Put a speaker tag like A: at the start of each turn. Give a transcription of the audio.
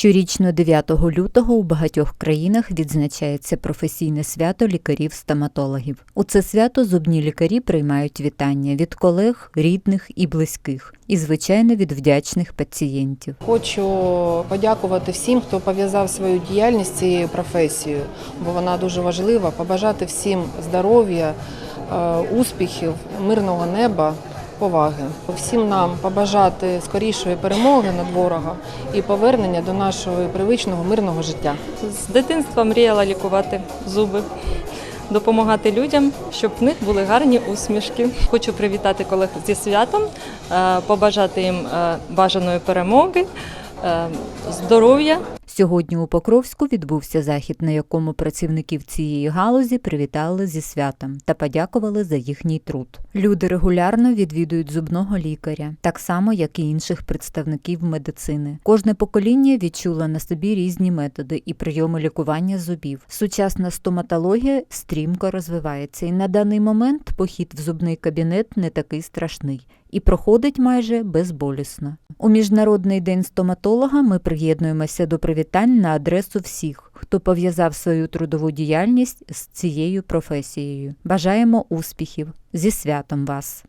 A: Щорічно 9 лютого у багатьох країнах відзначається професійне свято лікарів-стоматологів. У це свято зубні лікарі приймають вітання від колег, рідних і близьких, і звичайно від вдячних пацієнтів.
B: Хочу подякувати всім, хто пов'язав свою діяльність цією професією, бо вона дуже важлива. Побажати всім здоров'я, е, успіхів, мирного неба, поваги. Всім нам побажати скорішої перемоги над ворогом і повернення до нашого привичного мирного життя.
C: З дитинства мріяла лікувати зуби, допомагати людям, щоб в них були гарні усмішки. Хочу привітати колег зі святом, е, побажати їм е, бажаної перемоги, здоров'я.
A: Сьогодні у Покровську відбувся захід, на якому працівників цієї галузі привітали зі святом та подякували за їхній труд. Люди регулярно відвідують зубного лікаря, так само як і інших представників медицини. Кожне покоління відчуло на собі різні методи і прийоми лікування зубів. Сучасна стоматологія стрімко розвивається, і на даний момент похід в зубний кабінет не такий страшний і проходить майже безболісно. У Міжнародний день стоматолога ми приєднуємося до привітань на адресу всіх, хто пов'язав свою трудову діяльність з цією професією. Бажаємо успіхів зі святом вас!